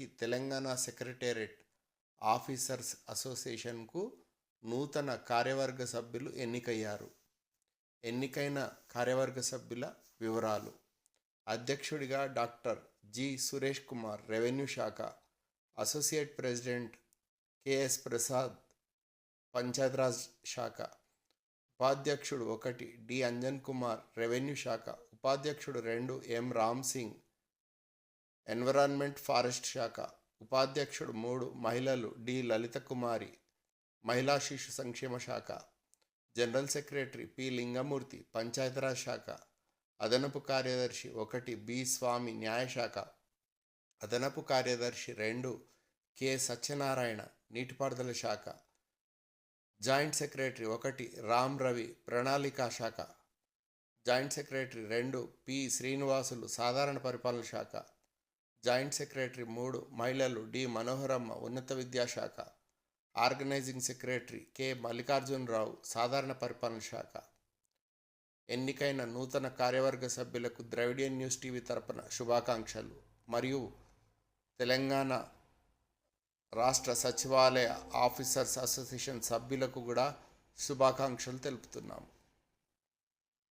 మొత్తానికి Telangana secretariat officers అసోసియేషన్కు నూతన కార్యవర్గ సభ్యులు ఎన్నికయ్యారు. ఎన్నికైన కార్యవర్గ సభ్యుల వివరాలు. అధ్యక్షుడిగా doctor G. Suresh Kumar revenue శాఖ associate president KS Prasad Panchayati Raj శాఖ ఉపాధ్యక్షుడు ఒకటి డి. అంజన్ కుమార్ రెవెన్యూ శాఖ ఉపాధ్యక్షుడు రెండు M. Ram Singh environment forest శాఖ ఉపాధ్యక్షుడు మూడు మహిళలు డి. లలిత కుమారి మహిళా శిశు సంక్షేమ శాఖ general secretary P. Lingamurthy Panchayatiraj శాఖ అదనపు కార్యదర్శి ఒకటి బి. స్వామి న్యాయశాఖ అదనపు కార్యదర్శి రెండు కె. సత్యనారాయణ నీటిపారుదల శాఖ జాయింట్ సెక్రటరీ ఒకటి రామ్ రవి ప్రణాళికా శాఖ జాయింట్ సెక్రటరీ రెండు పి. శ్రీనివాసులు సాధారణ పరిపాలన శాఖ జాయింట్ సెక్రటరీ మూడు మహిళలు డి మనోహరమ్మ ఉన్నత విద్యాశాఖ. ఆర్గనైజింగ్ సెక్రటరీ కె మల్లికార్జునరావు సాధారణ పరిపాలన శాఖ. ఎన్నికైన నూతన కార్యవర్గ సభ్యులకు ద్రవిడియన్ న్యూస్ టీవీ తరపున శుభాకాంక్షలు. మరియు తెలంగాణ రాష్ట్ర సచివాలయ ఆఫీసర్స్ అసోసియేషన్ సభ్యులకు కూడా శుభాకాంక్షలు తెలుపుతున్నాము.